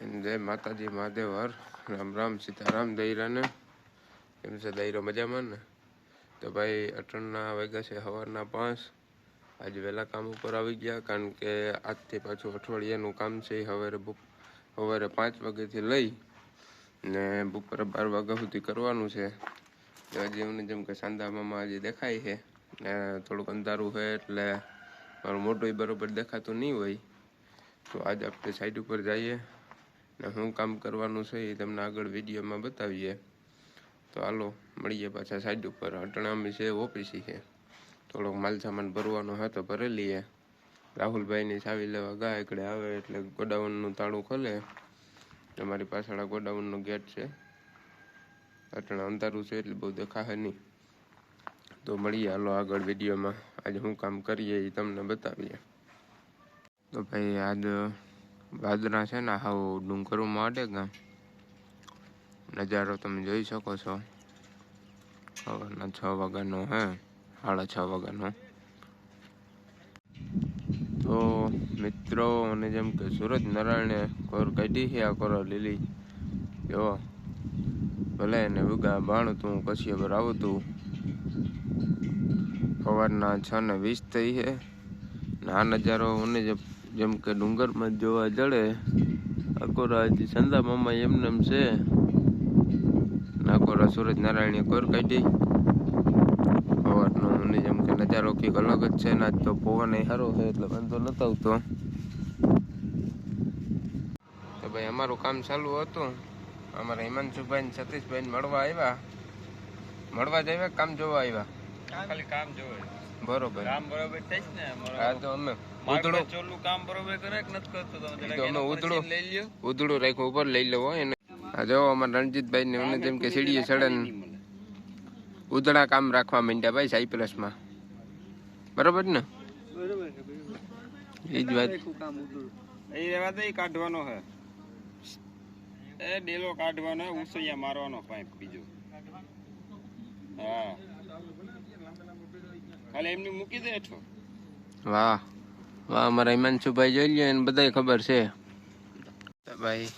જય માતાજી મહાદેવ હર રામ રામ, સીતારામ, દૈરાને. કેમ છે દૈરો મજામાં ને? તો ભાઈ અટણના વાગ્યા છે, સવારના પાંચ. આજે વહેલા કામ ઉપર આવી ગયા, કારણ કે આજથી પાછું અઠવાડિયાનું કામ છે સવારે સવારે પાંચ વાગ્યાથી લઈ ને બપોરે બાર વાગ્યા સુધી કરવાનું છે. હજી એમને જેમ કે સાંદા મામા હજી દેખાય છે ને થોડુંક અંધારું છે એટલે મારું મોઢું બરોબર દેખાતું નહીં હોય. તો આજે આપણે સાઈડ ઉપર જઈએ. ને શું કામ કરવાનું છે એ તમને આગળ વિડીયોમાં બતાવીએ. તો હાલો, મળીએ પાછા સાઈડ ઉપર. અટણામી છે, ઓફિસી છે. થોડોક માલ સામાન ભરવાનો હતો ભરી લઈએ. રાહુલભાઈની ચાવી લેવા ગયા એકડે આવે એટલે ગોડાઉનનું તાળું ખોલે. તમારી પાછળ ગોડાઉનનો ગેટ છે. અટણા અંધારું છે એટલે બહુ દેખાશે નહીં. તો મળીએ હાલો આગળ વિડીયોમાં. આજે શું કામ કરીએ એ તમને બતાવીએ. તો ભાઈ, આજ વાદળા છે ને હાવ ડુંગરોમાં અડે ગામ. નજારો તમે જોઈ શકો છો. સવારના છ વાગ્યાનો હે, સાડા છ વાગ્યાનો. તો મિત્રો અને જેમ કે સુરજ નારાયણે કોર કાઢી છે, આ કોરો લીલી. જો, ભલે એને ઉગા બાણું તું કશી પર આવતું સવારના છ ને વીસ થઈ છે. ને આ નજારો મને જે જેમ કે ડુંગરમાં જોવા જડે અકોરા હજી સંદા મામા એમ છે. નાકોરા સૂરજ નારાયણે કોર કાઢી. સવારનો મને જેમ કે નજારો કંઈક અલગ જ છે ને તો પવન સારો છે એટલે વાંધો નતો આવતો. તો ભાઈ અમારું કામ ચાલુ હતું. અમારા હિમાંશુભાઈ ને સતીશભાઈ મળવા આવ્યા. મળવા જ આવ્યા કામ જોવા આવ્યા? ખાલી કામ જોવે. બરોબર. કામ બરોબર થાય ને હા તો અમે ઉધડું. ચોલું કામ બરોબર કરે કે નથી કરતો તમે? તો અમે એના લઈ લ્યો. ઉધડું રાખ્યું ઉપર લઈ લેવો એને. આ જો અમારા રણજીતભાઈ ને મને જેમ કે સીડીએ ચડે ઉધડા કામ રાખવા માંડ્યા ભાઈ સાયપ્રસમાં. બરોબર ને? એ જ વાત. એ રેવા કાઢવાનો હે એ ડેલો કાઢવાનો ઉસૈયા મારવાનો પાઇપ બીજો. હા. ખાલી એમની મૂકી દે છો વાહ. વાહ અમારા હિમાંશુભાઈ જોઈ લ્યો એને બધાય ખબર છે. ભાઈ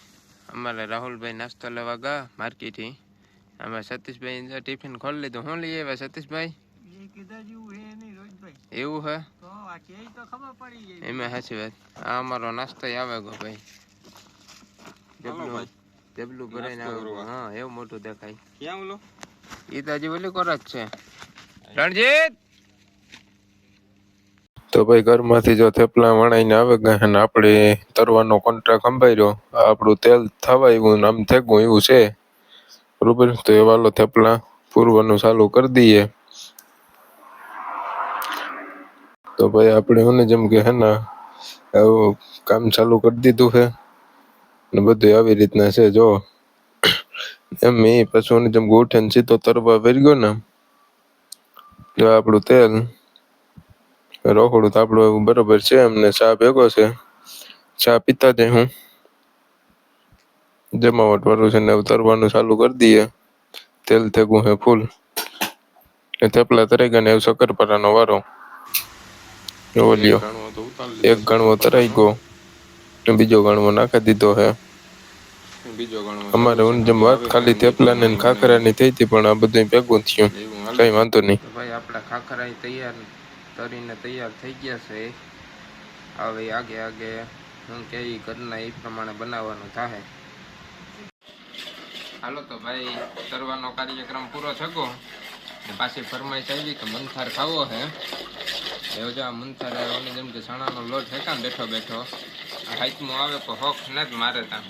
અમારે રાહુલભાઈ નાસ્તો લેવા ગયા માર્કેટથી. અમે સતીશભાઈ ટિફિન ખોલી લીધું. શું લઈ આવ્યા સતીશભાઈ? એવું હે એમાં સાચી વાત. આ અમારો નાસ્તો આવે ગો ભાઈ. જબલું જબલું ભરાઈને આવે હા એવું મોટું દેખાય. ક્યાં ઓલો? એ તો હજી ઓલી કોર છે. રણજીત! તો ભાઈ ઘરમાંથી જો થેપલા વણાઈને આવે ગયા આપણે તરવાનો કોન્ટ્રાક્ટ સંભાળ્યો. આપણું તેલ થવા ને આમ થેગું એવું છે. બરોબર? તો એ વાલો થેપલા પૂરવાનું ચાલુ કરી દઈએ. તો ભાઈ આપણે એને જેમ કે હે ને કામ ચાલુ કરી દીધું છે. ને બધું આવી રીતના છે, જો. એમ એ પછી જેમ ગોઠે ને સીધો તરવા વરી ગયો ને, જો આપણું તેલ રોકડું તો આપણું એવું બરોબર છે એમને ચા ભેગો છે. ચા પીતા જાય હું. જમાવટ વાળું છે ને ઉતરવાનું ચાલુ કરી દઈએ. તેલ થેગું હે ફૂલ. એ થેપલા તરાઈ ગયા ને એવું શક્કરપારાનો વારો. એવો લ્યો. એક ગણવો તરાઈ ગયો. ને બીજો ગણવો નાખી દીધો હે. અમારે ઊન જેમ વાત ખાલી થેપલા ને ખાખરાની થઈ હતી, પણ આ બધું ભેગું થયું. કઈ વાંધો નહીં. ભાઈ આપણા ખાખરા તૈયાર તરીને તૈયાર થઈ ગયા છે. હવે આગે આગે હું કે ઘરના એ પ્રમાણે બનાવવાનું થાય હાલો તો ભાઈ, તરવાનો કાર્યક્રમ પૂરો થયો. પાછી ફરમાઈશ આવી કે મંથાર ખાવો હે. એવો જો આ મંથાર આવ્યો જેમ કે ચણાનો લોટ હેકા બેઠો બેઠો. હાઈટમાં આવે તો હોક ને જ મારે ત્યાં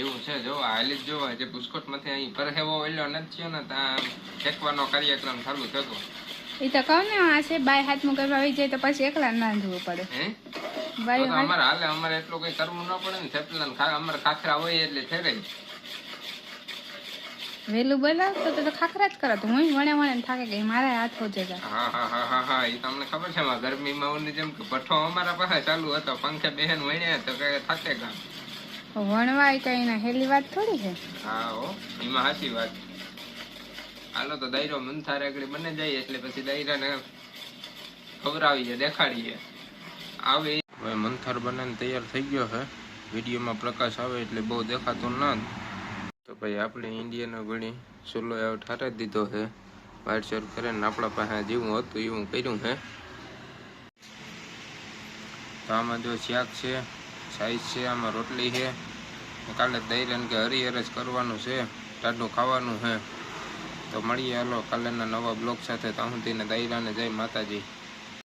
એવું છે જો હાલી જ જોવા જે પુષ્કોટમાંથી અહીં પરહેવો ઓલ્યો નથી થયો ને, ત્યાં ફેંકવાનો કાર્યક્રમ ચાલુ થયો. એ તો કહું ને આ છે બાય હાથમાં કરવા આવી જાય તો પછી એકલા નાંધવું પડે. બાય અમારે હાલે અમારે એટલું કઈ કરવું ન પડે ને થેપલા ને અમારે ખાખરા હોય એટલે ઠેરાય વેલું બોલાવ તો તો ખાખરા જ કરો તો હું વણે વણે ને થાકે ગઈ મારા હાથ જતા હા હા હા હા હા એ તમને ખબર છે એમાં ગરમીમાં ઓલી જેમ કે ભઠ્ઠો અમારા પાસે ચાલુ હતો પંખે બેહેન વણ્યા તો કઈ થાકે કામ વણવાય કઈ ના હેલી વાત થોડી છે? હા હો એમાં સાચી વાત. હાલો તો દાયરો મંથારે આગળ બને જાય એટલે પછી દાયરાને ખવડાવીએ, દેખાડીએ. આવે હવે મંથર બનાવીને તૈયાર થઈ ગયો છે. વિડીયોમાં પ્રકાશ આવે એટલે બહુ દેખાતો ના તો ભાઈ આપણે ઇન્ડિયાનો ગણી ચૂલો એવો ઠારે દીધો છે. વાઇટ શર્ટ કરીને આપણા પાસે જેવું હતું એવું કર્યું છે. તો આમાં જો શાક છે સાઈઝ છે, આમાં રોટલી છે. કાલે દહીં કે હરિહર જ કરવાનું છે. ટાઢું ખાવાનું છે. તો મળીએ હલો કાલેના નવા બ્લોગ સાથે ત્યાં સુધીને દહીરાને જય માતાજી.